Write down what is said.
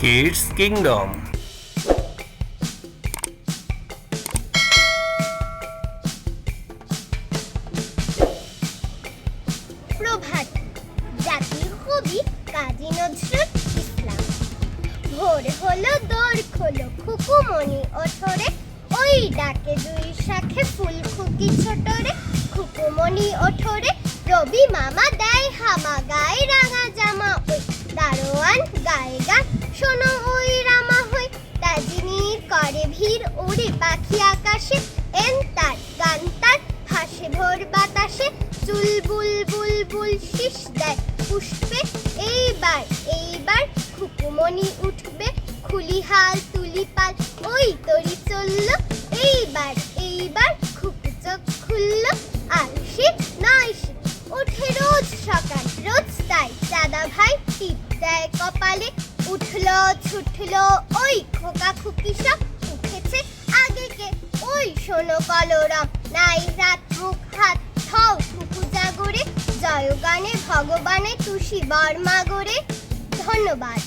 Kids kingdom প্রভাত জাতির কবি কাজী নজরুল ইসলাম। ভোর হলো দোর খোলো খুকুমণি ওঠরে, ওই ডাকে দুই শাখে ফুল খুকি ছোটরে, খুকুমণি ওঠরে, রবি মামা আকাশে এন তার গান তার হাসে। ভোর বাতাসে চুল বুল বুল বুল শীষ দেয় পুষ্পে। এইবার এইবার খুকুমণি উঠবে, খুলি হাল তুলি পাল, ওই তরি চলল। এইবার এইবার খুকু চোখ খুলল, আর সে সে। ওঠে রোজ সকাল, রোজ তাই। দাদা ভাই টিপ দেয় কপালে, উঠল ছুটলো ওই খোকা খুকি সব শোনো কলরম, নাই রাত মুখ হাত থাও খুকু জাগরে জয় গানে ভগবানে তুষি বর্মা গরে ধন্যবাদ।